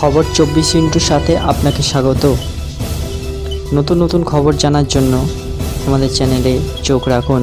খবর চব্বিশ ইন্টুর সাথে আপনাকে স্বাগত। নতুন নতুন খবর জানার জন্য আমাদের চ্যানেলে চোখ রাখুন।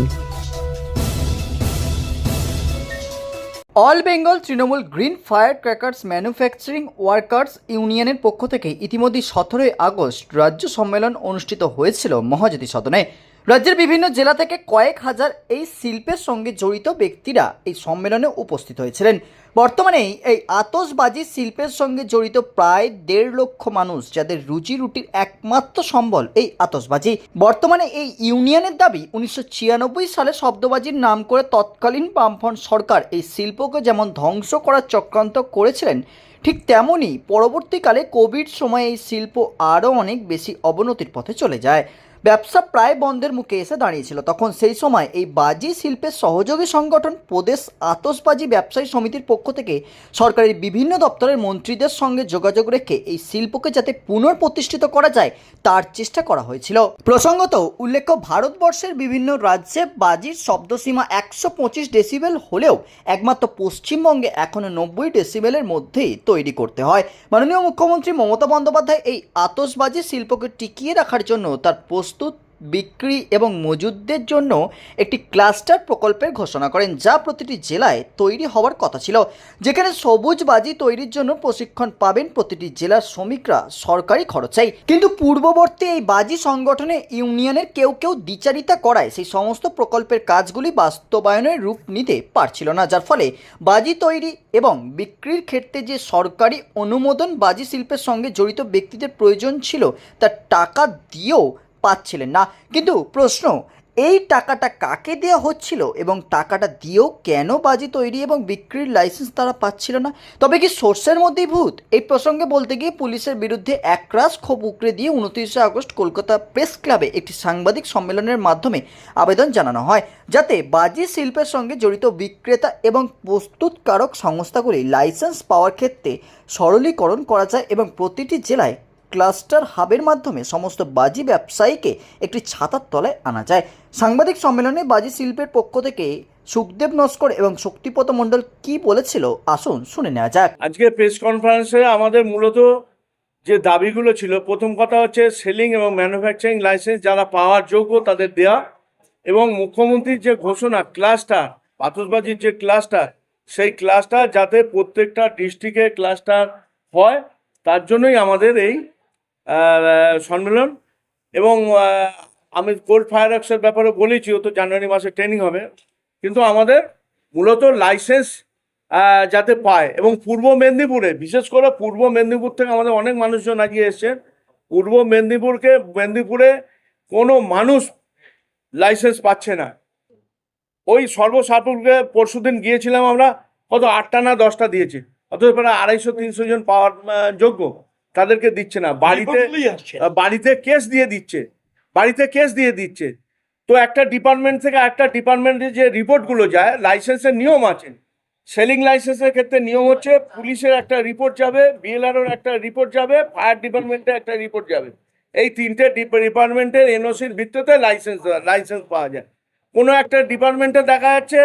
All Bengal Trinamool green fire crackers manufacturing workers ইউনিয়নের পক্ষ থেকে ইতিমধ্যে সতেরোই আগস্ট রাজ্য সম্মেলন অনুষ্ঠিত হয়েছিল মহাজ্যোতি সদনে। রাজ্যের বিভিন্ন জেলা থেকে কয়েক হাজার এই শিল্পের সঙ্গে জড়িত ব্যক্তিরা এই সম্মেলনে উপস্থিত হয়েছিলেন। বর্তমানে এই আতসবাজি শিল্পের সঙ্গে জড়িত প্রায় দেড় লক্ষ মানুষ যাদের রুজি রুটির একমাত্র সম্বল এই আতসবাজি বর্তমানে এই ইউনিয়নের দাবি উনিশশো ছিয়ানব্বই সালে শব্দবাজির নাম করে তৎকালীন বামফ্রন্ট সরকার এই শিল্পকে যেমন ধ্বংস করার চক্রান্ত করেছিলেন, ঠিক তেমনই পরবর্তীকালে কোভিড সময়ে এই শিল্প আরও অনেক বেশি অবনতির পথে চলে যায়। ব্যবসা প্রায় বন্ধের মুখে এসে দাঁড়িয়েছিল। তখন সেই সময় এই বাজি শিল্পের সহযোগী সংগঠন প্রদেশ আতসবাজি ব্যবসায়ী সমিতির পক্ষ থেকে সরকারের বিভিন্ন দপ্তরের মন্ত্রীদের সঙ্গে যোগাযোগ রেখে এই শিল্পকে যাতে পুনঃপ্রতিষ্ঠিত করা যায়, তার চেষ্টা করা হয়েছিল। প্রসঙ্গত, উল্লেখ্য, ভারতবর্ষের বিভিন্ন রাজ্যে বাজির শব্দসীমা একশো পঁচিশ ডেসিবেল হলেও একমাত্র পশ্চিমবঙ্গে এখনও নব্বই ডেসিবেলের মধ্যেই তৈরি করতে হয়। মাননীয় মুখ্যমন্ত্রী মমতা বন্দ্যোপাধ্যায় এই আতসবাজি শিল্পকে টিকিয়ে রাখার জন্য তার প্রস্তুত বিক্রি এবং মজুদদের জন্য একটি ক্লাস্টার প্রকল্পের ঘোষণা করেন, যা প্রতিটি জেলায় তৈরি হওয়ার কথা ছিল। যেখানে সবুজ বাজি তৈরির জন্য প্রশিক্ষণ পাবেন প্রতিটি জেলার শ্রমিকরা সরকারি খরচাই কিন্তু পূর্ববর্তী এই বাজি সংগঠনে ইউনিয়নের কেউ কেউ দ্বিচারিতা করায়, সেই সমস্ত প্রকল্পের কাজগুলি বাস্তবায়নের রূপ নিতে পারছিল না। যার ফলে বাজি তৈরি এবং বিক্রির ক্ষেত্রে যে সরকারি অনুমোদন বাজি শিল্পের সঙ্গে জড়িত ব্যক্তিদের প্রয়োজন ছিল, তার টাকা দিয়েও পাচ্ছিলেন না। কিন্তু প্রশ্ন, এই টাকাটা কাকে দেওয়া হচ্ছিল এবং টাকাটা দিয়েও কেন বাজি তৈরি এবং বিক্রির লাইসেন্স তারা পাচ্ছিল না? তবে কি সোর্সের মধ্যেই ভূত? এই প্রসঙ্গে বলতে গিয়ে পুলিশের বিরুদ্ধে একরাশ ক্ষোভ উকড়ে দিয়ে উনত্রিশে আগস্ট কলকাতা প্রেস ক্লাবে একটি সাংবাদিক সম্মেলনের মাধ্যমে আবেদন জানানো হয়, যাতে বাজি শিল্পের সঙ্গে জড়িত বিক্রেতা এবং প্রস্তুতকারক সংস্থাগুলি লাইসেন্স পাওয়ার ক্ষেত্রে সরলীকরণ করা যায় এবং প্রতিটি জেলায় ক্লাস্টার হাবের মাধ্যমে সমস্ত বাজি ব্যবসায়ীকে একটি ছাতার তলায় আনা যায়। সাংবাদিক সম্মেলনে বাজি শিল্পের পক্ষ থেকে সুখদেব নস্কর এবং শক্তিপত মণ্ডল কি বলেছিল, আসুন শুনে নেওয়া যাক। আজকে প্রেস কনফারেন্সে আমাদের মূলত যে দাবিগুলো ছিল, প্রথম কথা হচ্ছে সেলিং এবং ম্যানুফ্যাকচারিং লাইসেন্স যারা পাওয়ার যোগ্য তাদের দেওয়া এবং মুখ্যমন্ত্রীর যে ঘোষণা, ক্লাস্টার, পাথরবাজির যে ক্লাস্টার, সেই ক্লাস্টার যাতে প্রত্যেকটা ডিস্ট্রিক্টে ক্লাস্টার হয়, তার জন্যই আমাদের এই সম্মেলন এবং আমি কোল্ড ফায়ার অ্যাক্সের ব্যাপারে বলেছি, ও তো জানুয়ারি মাসে ট্রেনিং হবে। কিন্তু আমাদের মূলত লাইসেন্স যাতে পায় এবং পূর্ব মেদিনীপুরে, বিশেষ করে পূর্ব মেদিনীপুর থেকে আমাদের অনেক মানুষজন আজকে এসছেন পূর্ব মেদিনীপুরকে, মেদিনীপুরে কোনো মানুষ লাইসেন্স পাচ্ছে না। ওই সর্বসাকুলকে পরশুদিন গিয়েছিলাম আমরা, কত আটটা না দশটা দিয়েছে। অথচ প্রায় আড়াইশো, তিনশো জন পাওয়ার যোগ্য। তাদেরকে দিচ্ছে না। বাড়িতে বাড়িতে কেস দিয়ে দিচ্ছে। বাড়িতে কেস দিয়ে দিচ্ছে। তো একটা ডিপার্টমেন্ট থেকে একটা ডিপার্টমেন্টে যে রিপোর্টগুলো যায় লাইসেন্সের নিয়ম আছে। সেলিং লাইসেন্সের ক্ষেত্রে নিয়ম হচ্ছে পুলিশের একটা রিপোর্ট যাবে বিএলআরওর একটা রিপোর্ট যাবে ফায়ার ডিপার্টমেন্টে একটা রিপোর্ট যাবে। এই তিনটে ডিপার্টমেন্টের এনওসির ভিত্তিতে লাইসেন্স লাইসেন্স পাওয়া যায়। কোনো একটা ডিপার্টমেন্টে দেখা যাচ্ছে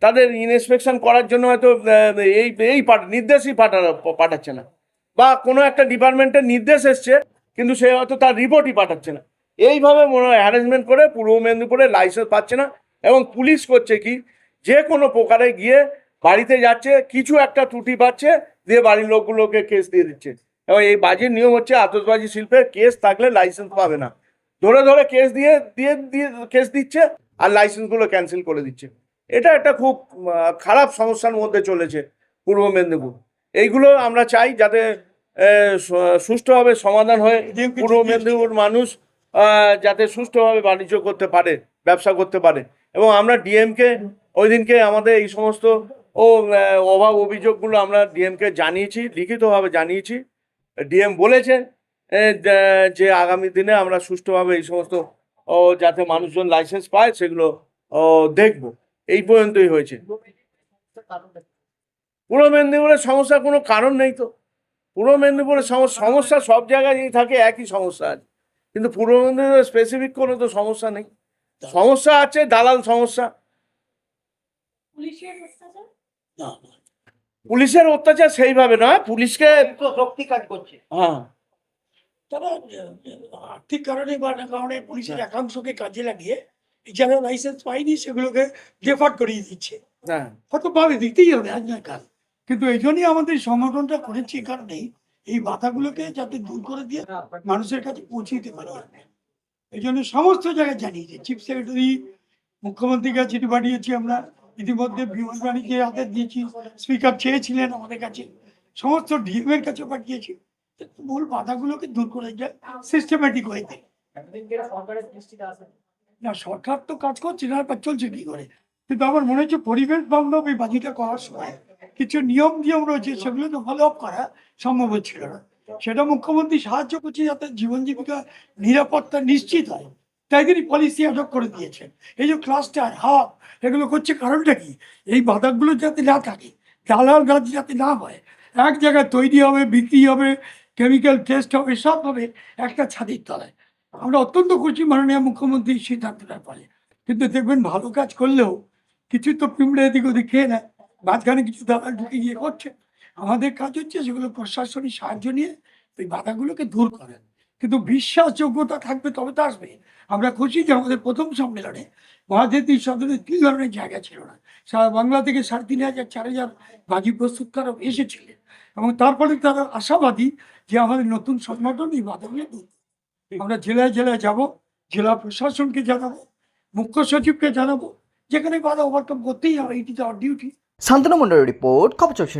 তাদের ইনস্পেকশন করার জন্য হয়তো এই এই পাঠ- নির্দেশই পাঠানো পাঠাচ্ছে না। বা কোনো একটা ডিপার্টমেন্টের নির্দেশ এসছে, কিন্তু সে হয়তো তার রিপোর্টই পাঠাচ্ছে না। এইভাবে মনে হয় হ্যারাসমেন্ট করে পূর্ব মেদিনীপুরে লাইসেন্স পাচ্ছে না এবং পুলিশ করছে কি, যে কোনো প্রকারে গিয়ে বাড়িতে যাচ্ছে, কিছু একটা ত্রুটি পাচ্ছে, দিয়ে বাড়ির লোকগুলোকে কেস দিয়ে দিচ্ছে। এবং এই বাজির নিয়ম হচ্ছে আতসবাজি শিল্পে কেস থাকলে লাইসেন্স পাবে না। ধরে ধরে কেস দিয়ে দিয়ে দিয়ে কেস দিচ্ছে আর লাইসেন্সগুলো ক্যান্সেল করে দিচ্ছে। এটা একটা খুব খারাপ সমস্যার মধ্যে চলেছে পূর্ব মেদিনীপুর। এইগুলো আমরা চাই যাতে সুষ্ঠুভাবে সমাধান হয়ে। পূর্ব মেদিনীপুর মানুষ যাতে সুষ্ঠুভাবে বাণিজ্য করতে পারে ব্যবসা করতে পারে। এবং আমরা ডিএমকে ওই দিনকে আমাদের এই সমস্ত ও অভাব অভিযোগগুলো আমরা ডিএমকে জানিয়েছি লিখিতভাবে জানিয়েছি। ডিএম বলেছেন যে- আগামী দিনে আমরা সুষ্ঠুভাবে এই সমস্ত ও যাতে মানুষজন লাইসেন্স পায় সেগুলো দেখব। এই পর্যন্তই হয়েছে। পূর্ব মেদিনীপুরের সমস্যার কোনো কারণ নেই তো। পূর্ব মেদিনীপুরের সমস্যা সব জায়গায় থাকে একই সমস্যা আছে। কিন্তু পূর্ব মেদিনীপুরের স্পেসিফিক কোনো তো সমস্যা নেই। সমস্যা আছে দালাল সমস্যা। পুলিশের অত্যাচার? সেইভাবে নয় পুলিশকে শক্তি কাজ করছে। হ্যাঁ। তারা আর্থিক কারণে বা না কারণে পুলিশের একাংশকে কাজে লাগিয়ে যারা লাইসেন্স পায়নি সেগুলোকে ডেফার্ট করিয়ে দিচ্ছে। হ্যাঁ। হয়তো পাবে দিতেই হবে আজ না কাল। কিন্তু এই জন্যই আমাদের সংগঠনটা করেছি এই কারণেই এই বাধাগুলোকে যাতে দূর করে দিয়ে মানুষের কাছে পৌঁছে দিতে পারি। এই জন্য সমস্ত জায়গায় জানিয়েছি চিফ সেক্রেটারি মুখ্যমন্ত্রীর কাছে চিঠি পাঠিয়েছি আমরা ইতিমধ্যে বিমান বাণিজ্যের হাতে দিয়েছি স্পিকার চেয়েছিলেন আমাদের কাছে সমস্ত ডিএম এর কাছে পাঠিয়েছি। মূল বাধাগুলোকে দূর করে যায়। সিস্টেম্যাটিক ওয়েতে না সরকার তো কাজ করছে না চলছে কি করে? কিন্তু আমার মনে হচ্ছে পরিবেশ বান্ধব এই বাজিটা করার সময় কিছু নিয়ম নিয়ম রয়েছে, সেগুলো তো ফলো আপ করা সম্ভব হচ্ছিল না। সেটা মুখ্যমন্ত্রী সাহায্য করছে যাতে জীবন জীবিকা নিরাপত্তা নিশ্চিত হয়। তাই তিনি পলিসি আটক করে দিয়েছেন। এই যে ক্লাস্টার হাব এগুলো করছে কারণটা কি? এই বাধাগুলো যাতে না থাকে, দালাল রাজ যাতে না হয়, এক জায়গায় তৈরি হবে, বিক্রি হবে কেমিক্যাল টেস্ট হবে, সব হবে একটা ছাদের তলায়। আমরা অত্যন্ত খুশি মাননীয় মুখ্যমন্ত্রীর সিদ্ধান্তটা পারে কিন্তু দেখবেন ভালো কাজ করলেও কিছু তো পিঁপড়ে এদিক ওদিক খেয়ে নেয়। মাঝখানে কিছু দাদা ঢুকে গিয়ে করছে। আমাদের কাজ হচ্ছে সেগুলো প্রশাসনিক সাহায্য নিয়ে ওই বাধাগুলোকে দূর করেন কিন্তু বিশ্বাসযোগ্যতা থাকবে তবে তো আসবে। আমরা খুশি যে আমাদের প্রথম সম্মেলনে মহাদেবী সদনের তিন ধরনের জায়গা ছিল না। সারা বাংলা থেকে সাড়ে তিন হাজার, চার হাজার বাজি প্রস্তুতকারক এসেছিলেন এবং তারপরে তারা আশাবাদী যে আমাদের নতুন সংগঠন এই বাধাগুলো দূর আমরা জেলায় জেলায় যাব, জেলা প্রশাসনকে জানাব, মুখ্য সচিবকে জানাব, যেখানে বাধা ওভারকাম করতেই হবে। এটি তো আমার ডিউটি শান্তনু মন্ডলের রিপোর্ট খবর চব্বিশ